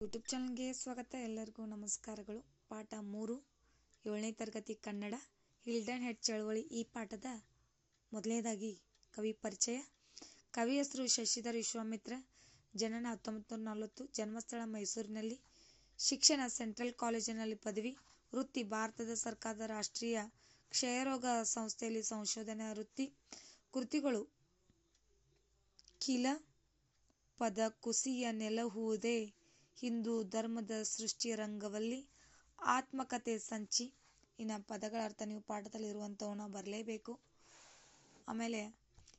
YouTube ಚಾನಲ್ಗೆ ಸ್ವಾಗತ. ಎಲ್ಲರಿಗೂ ನಮಸ್ಕಾರಗಳು. ಪಾಠ ಮೂರು, ಏಳನೇ ತರಗತಿ ಕನ್ನಡ ಹಿಲ್ಡನ್ ಹೆಡ್ ಚಳವಳಿ. ಈ ಪಾಠದ ಮೊದಲನೇದಾಗಿ ಕವಿ ಪರಿಚಯ. ಕವಿ ಹೆಸರು ಶಶಿಧರ್ ವಿಶ್ವಾಮಿತ್ರ. ಜನನ ಹತ್ತೊಂಬತ್ತು ನಲವತ್ತು. ಜನ್ಮಸ್ಥಳ ಮೈಸೂರಿನಲ್ಲಿ. ಶಿಕ್ಷಣ ಸೆಂಟ್ರಲ್ ಕಾಲೇಜಿನಲ್ಲಿ ಪದವಿ. ವೃತ್ತಿ ಭಾರತದ ಸರ್ಕಾರದ ರಾಷ್ಟ್ರೀಯ ಕ್ಷಯರೋಗ ಸಂಸ್ಥೆಯಲ್ಲಿ ಸಂಶೋಧನಾ ವೃತ್ತಿ. ಕೃತಿಗಳು ಕಿಲ, ಪದ, ಕುಸಿಯ ನೆಲಹುವುದೇ ಹಿಂದೂ ಧರ್ಮದ ಸೃಷ್ಟಿಯ ರಂಗವಲ್ಲಿ ಆತ್ಮಕತೆ ಸಂಚಿ. ಇನ್ನು ಪದಗಳ ಅರ್ಥ ನೀವು ಪಾಠದಲ್ಲಿ ಇರುವಂಥವನ್ನ ಬರಲೇಬೇಕು. ಆಮೇಲೆ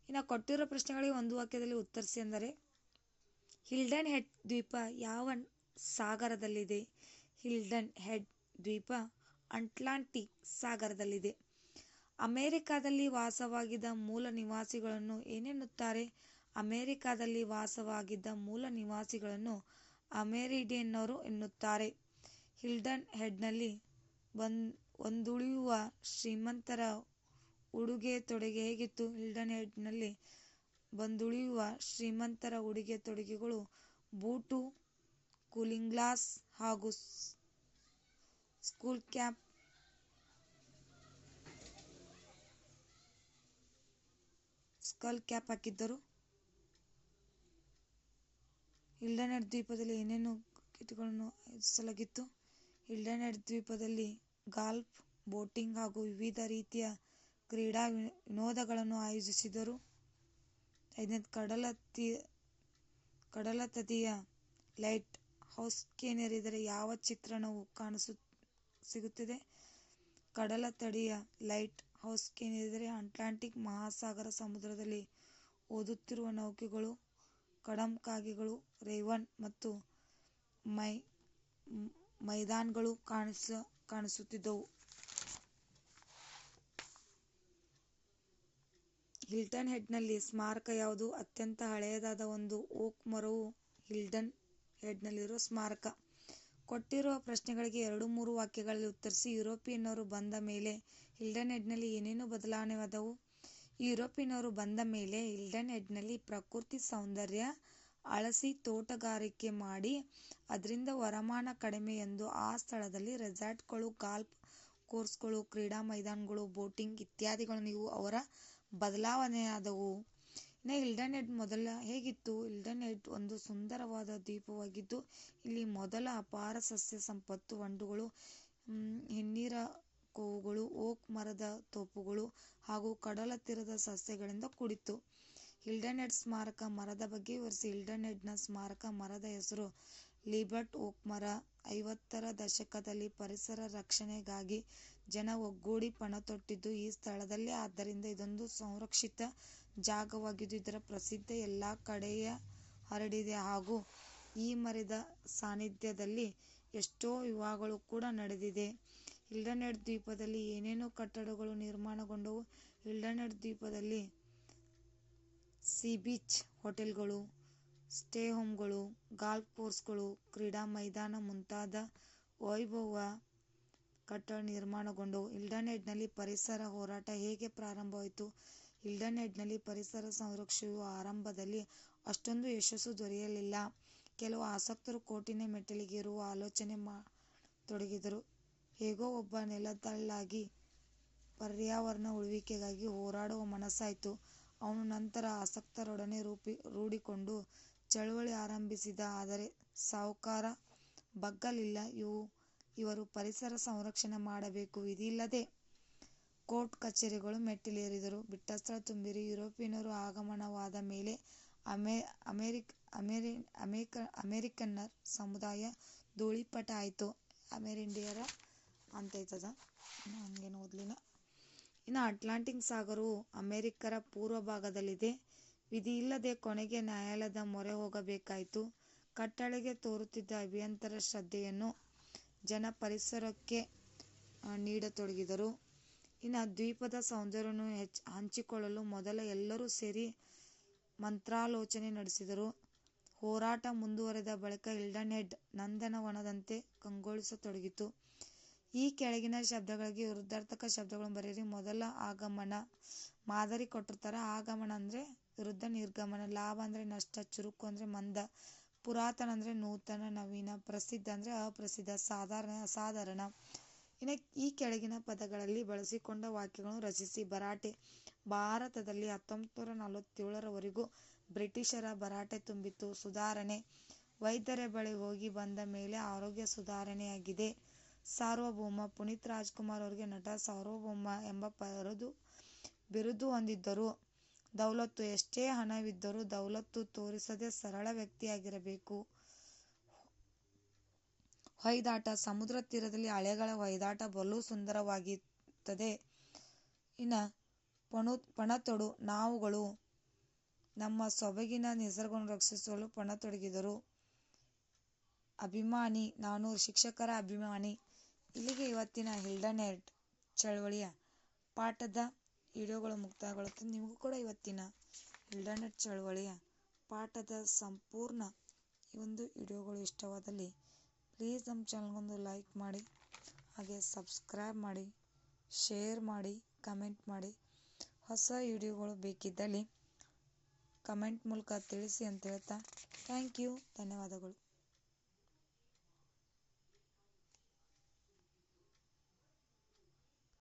ಇನ್ನು ಕೊಟ್ಟಿರೋ ಪ್ರಶ್ನೆಗಳಿಗೆ ಒಂದು ವಾಕ್ಯದಲ್ಲಿ ಉತ್ತರಿಸಿ ಅಂದರೆ, ಹಿಲ್ಡನ್ ಹೆಡ್ ದ್ವೀಪ ಯಾವ ಸಾಗರದಲ್ಲಿದೆ? ಹಿಲ್ಡನ್ ಹೆಡ್ ದ್ವೀಪ ಅಟ್ಲಾಂಟಿಕ್ ಸಾಗರದಲ್ಲಿದೆ. ಅಮೇರಿಕಾದಲ್ಲಿ ವಾಸವಾಗಿದ್ದ ಮೂಲ ನಿವಾಸಿಗಳನ್ನು ಏನೆನ್ನುತ್ತಾರೆ? ಅಮೇರಿಕಾದಲ್ಲಿ ವಾಸವಾಗಿದ್ದ ಮೂಲ ನಿವಾಸಿಗಳನ್ನು ಅಮೆರಿಡಿಯನ್ನರು ಎನ್ನುತ್ತಾರೆ. ಹಿಲ್ಡನ್ ಹೆಡ್ನಲ್ಲಿ ಒಂದುಳಿಯುವ ಶ್ರೀಮಂತರ ಉಡುಗೆ ತೊಡುಗೆ ಹೇಗಿತ್ತು? ಹಿಲ್ಡನ್ ಹೆಡ್ನಲ್ಲಿ ಬಂದುಳಿಯುವ ಶ್ರೀಮಂತರ ಉಡುಗೆ ತೊಡುಗೆಗಳು ಬೂಟು, ಕೂಲಿಂಗ್ ಗ್ಲಾಸ್ ಹಾಗೂ ಸ್ಕೂಲ್ ಕ್ಯಾಪ್. ಸ್ಕಲ್ ಕ್ಯಾಪ್ ಹಾಕಿದ್ದರು. ಹಿಲ್ಡನ್ ದ್ವೀಪದಲ್ಲಿ ಏನೇನು ಕೀಟಗಳನ್ನು ಆಯೋಜಿಸಲಾಗಿತ್ತು ಹಿಲ್ಡನ್ ದ್ವೀಪದಲ್ಲಿ ಗಾಲ್ಫ್, ಬೋಟಿಂಗ್ ಹಾಗೂ ವಿವಿಧ ರೀತಿಯ ಕ್ರೀಡಾ ವಿನೋದಗಳನ್ನು ಆಯೋಜಿಸಿದರು. ಐದನೇದು ಕಡಲ ತೀ, ಕಡಲ ತದಿಯ ಲೈಟ್ ಹೌಸ್ ಕೇನೇರಿದರೆ ಯಾವ ಚಿತ್ರಣವು ಕಾಣಿಸು, ಸಿಗುತ್ತದೆ. ಕಡಲ ತಡಿಯ ಲೈಟ್ ಹೌಸ್ ಕೇನೇರಿದರೆ ಅಟ್ಲಾಂಟಿಕ್ ಮಹಾಸಾಗರ ಸಮುದ್ರದಲ್ಲಿ ಓದುತ್ತಿರುವ ನೌಕೆಗಳು ಕಡಂಕಾಗಿಗಳು, ರೇವನ್ ಮತ್ತು ಮೈದಾನ್ಗಳು ಕಾಣಿಸ, ಕಾಣಿಸುತ್ತಿದ್ದವು. ಹಿಲ್ಟನ್ ಹೆಡ್ನಲ್ಲಿ ಸ್ಮಾರಕ ಯಾವುದು? ಅತ್ಯಂತ ಹಳೆಯದಾದ ಒಂದು ಓಕ್ ಮರವು ಹಿಲ್ಡನ್ ಹೆಡ್ನಲ್ಲಿರುವ ಸ್ಮಾರಕ. ಕೊಟ್ಟಿರುವ ಪ್ರಶ್ನೆಗಳಿಗೆ ಎರಡು ಮೂರು ವಾಕ್ಯಗಳಲ್ಲಿ ಉತ್ತರಿಸಿ, ಯುರೋಪಿಯನ್ನರು ಬಂದ ಮೇಲೆ ಹಿಲ್ಡನ್ ಹೆಡ್ನಲ್ಲಿ ಏನೇನು ಬದಲಾವಣೆಯಾದವು? ಯುರೋಪಿಯನ್ನರು ಬಂದ ಮೇಲೆ ಹಿಲ್ಡನ್ ಹೆಡ್ನಲ್ಲಿ ಪ್ರಕೃತಿ ಸೌಂದರ್ಯ ಅಳಸಿ ತೋಟಗಾರಿಕೆ ಮಾಡಿ, ಅದರಿಂದ ವರಮಾನ ಕಡಿಮೆ ಎಂದು ಆ ಸ್ಥಳದಲ್ಲಿ ರೆಸಾರ್ಟ್ಗಳು, ಗಾಲ್ಫ್ ಕೋರ್ಸ್ಗಳು, ಕ್ರೀಡಾ ಮೈದಾನಗಳು, ಬೋಟಿಂಗ್ ಇತ್ಯಾದಿಗಳು ಇವು ಅವರ ಬದಲಾವಣೆಯಾದವು. ಇನ್ನು ಹಿಲ್ಡನ್ ಹೆಡ್ ಮೊದಲ ಹೇಗಿತ್ತು? ಹಿಲ್ಡನ್ ಹೆಡ್ ಒಂದು ಸುಂದರವಾದ ದ್ವೀಪವಾಗಿದ್ದು, ಇಲ್ಲಿ ಮೊದಲ ಅಪಾರ ಸಸ್ಯ ಸಂಪತ್ತು ಹೊಂಡುಗಳು ಹಿನ್ನೀರ ಕೋವುಗಳು ಓಕ್ ಮರದ ತೋಪುಗಳು ಹಾಗೂ ಕಡಲ ತೀರದ ಸಸ್ಯಗಳಿಂದ ಕೂಡಿತ್ತು. ಹಿಲ್ಡನ್ಹೆಡ್ ಸ್ಮಾರಕ ಮರದ ಬಗ್ಗೆ ವಿವರಿಸಿ. ಹಿಲ್ಡನ್ಹೆಡ್ನ ಸ್ಮಾರಕ ಮರದ ಹೆಸರು ಲಿಬರ್ಟ್ ಓಕ್ ಮರ. ಐವತ್ತರ ದಶಕದಲ್ಲಿ ಪರಿಸರ ರಕ್ಷಣೆಗಾಗಿ ಜನ ಒಗ್ಗೂಡಿ ಪಣ ತೊಟ್ಟಿದ್ದು ಈ ಸ್ಥಳದಲ್ಲಿ. ಆದ್ದರಿಂದ ಇದೊಂದು ಸಂರಕ್ಷಿತ ಜಾಗವಾಗಿದ್ದು ಇದರ ಪ್ರಸಿದ್ಧ ಎಲ್ಲ ಕಡೆಯ ಹರಡಿದೆ ಹಾಗೂ ಈ ಮರದ ಸಾನ್ನಿಧ್ಯದಲ್ಲಿ ಎಷ್ಟೋ ವಿವಾಹಗಳು ಕೂಡ ನಡೆದಿದೆ. ಹಿಲ್ಡನ್ ದ್ವೀಪದಲ್ಲಿ ಏನೇನು ಕಟ್ಟಡಗಳು ನಿರ್ಮಾಣಗೊಂಡವು. ಹಿಲ್ಡನ್ ದ್ವೀಪದಲ್ಲಿ ಸೀ ಬೀಚ್ ಹೋಟೆಲ್ಗಳು, ಸ್ಟೇ ಹೋಮ್ಗಳು, ಗಾಲ್ಫ್ ಕೋರ್ಸ್ಗಳು, ಕ್ರೀಡಾ ಮೈದಾನ ಮುಂತಾದ ವೈಭವ ಕಟ್ಟಡ ನಿರ್ಮಾಣಗೊಂಡವು. ಇಲ್ಡನೆಡ್ನಲ್ಲಿ ಪರಿಸರ ಹೋರಾಟ ಹೇಗೆ ಪ್ರಾರಂಭವಾಯಿತು? ಹಿಲ್ಡನ್ ಹೆಡ್ನಲ್ಲಿ ಪರಿಸರ ಸಂರಕ್ಷಣೆಯು ಆರಂಭದಲ್ಲಿ ಅಷ್ಟೊಂದು ಯಶಸ್ಸು ದೊರೆಯಲಿಲ್ಲ. ಕೆಲವು ಆಸಕ್ತರು ಕೋಟಿನ ಮೆಟ್ಟಿಲಿಗೇರುವ ಆಲೋಚನೆ ಮಾಡತೊಡಗಿದರು ಹೇಗೋ ಒಬ್ಬ ನೆಲದಲ್ಲಾಗಿ ಪರ್ಯಾವರಣ ಉಳಿವಿಕೆಗಾಗಿ ಹೋರಾಡುವ ಮನಸ್ಸಾಯಿತು. ಅವನು ನಂತರ ಆಸಕ್ತರೊಡನೆ ರೂಪಿ, ರೂಢಿಕೊಂಡು ಚಳುವಳಿ ಆರಂಭಿಸಿದ. ಆದರೆ ಸಾಹುಕಾರ, ಬಗ್ಗಲಿಲ್ಲ. ಇವು, ಇವರು ಪರಿಸರ ಸಂರಕ್ಷಣೆ ಮಾಡಬೇಕು. ಇದಿಲ್ಲದೆ ಕೋರ್ಟ್ ಕಚೇರಿಗಳು ಮೆಟ್ಟಿಲೇರಿದರು. ಬಿಟ್ಟಸ್ಥಳ ತುಂಬಿರಿ. ಯುರೋಪಿಯನ್ನರು ಆಗಮನವಾದ ಮೇಲೆ ಅಮೆರಿಕನ್ನರ ಸಮುದಾಯ ಧೂಳಿಪಟ ಆಯಿತು ಅಮೆರಿಂಡಿಯರ ಅಂತೈತದ ಹಂಗೇನು ಓದಲಿಲ್ಲ. ಇನ್ನು ಅಟ್ಲಾಂಟಿಕ್ ಸಾಗರವು ಅಮೆರಿಕರ ಪೂರ್ವ ಭಾಗದಲ್ಲಿದೆ. ವಿಧಿಯಿಲ್ಲದೆ ಕೊನೆಗೆ ನ್ಯಾಯಾಲಯದ ಮೊರೆ ಹೋಗಬೇಕಾಯಿತು. ಕಟ್ಟಳೆಗೆ ತೋರುತ್ತಿದ್ದ ಅಭಿಯಂತರ ಶ್ರದ್ಧೆಯನ್ನು ಜನ ಪರಿಸರಕ್ಕೆ ನೀಡತೊಡಗಿದರು. ಇನ್ನು ದ್ವೀಪದ ಸೌಂದರ್ಯವನ್ನು ಹೆಚ್ಚ ಹಂಚಿಕೊಳ್ಳಲು ಮೊದಲ ಎಲ್ಲರೂ ಸೇರಿ ಮಂತ್ರಾಲೋಚನೆ ನಡೆಸಿದರು. ಹೋರಾಟ ಮುಂದುವರೆದ ಬಳಿಕ ಇಲ್ಡನ್ ಹೆಡ್ ನಂದನವನದಂತೆ ಕಂಗೊಳಿಸತೊಡಗಿತು. ಈ ಕೆಳಗಿನ ಶಬ್ದಗಳಿಗೆ ವಿರುದ್ಧಾರ್ಥಕ ಶಬ್ದಗಳನ್ನು ಬರೆಯಿರಿ. ಮೊದಲ ಆಗಮನ ಮಾದರಿ ಕೊಟ್ಟಿರ್ತಾರೆ. ಆಗಮನ ಅಂದ್ರೆ ವಿರುದ್ಧ ನಿರ್ಗಮನ, ಲಾಭ ಅಂದ್ರೆ ನಷ್ಟ, ಚುರುಕು ಅಂದ್ರೆ ಮಂದ, ಪುರಾತನ ಅಂದ್ರೆ ನೂತನ, ನವೀನ, ಪ್ರಸಿದ್ಧ ಅಂದ್ರೆ ಅಪ್ರಸಿದ್ಧ, ಸಾಧಾರಣ, ಅಸಾಧಾರಣ. ಇನ್ನು ಈ ಕೆಳಗಿನ ಪದಗಳಲ್ಲಿ ಬಳಸಿಕೊಂಡ ವಾಕ್ಯಗಳನ್ನು ರಚಿಸಿ. ಭರಾಟೆ ಭಾರತದಲ್ಲಿ ಹತ್ತೊಂಬತ್ತು ನೂರ ನಲವತ್ತೇಳರವರೆಗೂ ಬ್ರಿಟಿಷರ ಭರಾಟೆ ತುಂಬಿತ್ತು. ಸುಧಾರಣೆ, ವೈದ್ಯರ ಬಳಿ ಹೋಗಿ ಬಂದ ಮೇಲೆ ಆರೋಗ್ಯ ಸುಧಾರಣೆಯಾಗಿದೆ. ಸಾರ್ವಭೌಮ ಪುನೀತ್ ರಾಜ್ಕುಮಾರ್ ಅವರಿಗೆ ನಟ ಸಾರ್ವಭೌಮ ಎಂಬ ಪರದು ಬಿರುದು ಹೊಂದಿದ್ದರು. ದೌಲತ್ತು ಎಷ್ಟೇ ಹಣವಿದ್ದರೂ ದೌಲತ್ತು ತೋರಿಸದೆ ಸರಳ ವ್ಯಕ್ತಿಯಾಗಿರಬೇಕು. ಹೊಯ್ದಾಟ ಸಮುದ್ರ ತೀರದಲ್ಲಿ ಅಲೆಗಳ ಹೊಯ್ದಾಟ ಬಲು ಸುಂದರವಾಗಿರುತ್ತದೆ ಇನ್ನು ಪಣು, ಪಣತೊಡು ನಾವುಗಳು ನಮ್ಮ ಸೊಬಗಿನ ನಿಸರ್ಗವನ್ನು ರಕ್ಷಿಸಲು ಪಣತೊಡಗಿದರು. ಅಭಿಮಾನಿ, ನಾನು ಶಿಕ್ಷಕರ ಅಭಿಮಾನಿ. ಇಲ್ಲಿಗೆ ಇವತ್ತಿನ ಹಿಲ್ಡನ್ ಚಳವಳಿಯ ಪಾಠದ ವಿಡಿಯೋಗಳು ಮುಕ್ತಾಯಗೊಳ್ಳುತ್ತೆ. ನಿಮಗೂ ಕೂಡ ಇವತ್ತಿನ ಹಿಲ್ಡನೆಟ್ ಚಳವಳಿಯ ಪಾಠದ ಸಂಪೂರ್ಣ ಈ ಒಂದು ವಿಡಿಯೋಗಳು ಇಷ್ಟವಾದಲ್ಲಿ ಪ್ಲೀಸ್ ನಮ್ಮ ಚಾನಲ್ಗೊಂದು ಲೈಕ್ ಮಾಡಿ, ಹಾಗೆ ಸಬ್ಸ್ಕ್ರೈಬ್ ಮಾಡಿ, ಶೇರ್ ಮಾಡಿ, ಕಮೆಂಟ್ ಮಾಡಿ. ಹೊಸ ವಿಡಿಯೋಗಳು ಬೇಕಿದ್ದಲ್ಲಿ ಕಮೆಂಟ್ ಮೂಲಕ ತಿಳಿಸಿ ಅಂತ ಹೇಳ್ತಾ ಥ್ಯಾಂಕ್ ಯು, ಧನ್ಯವಾದಗಳು.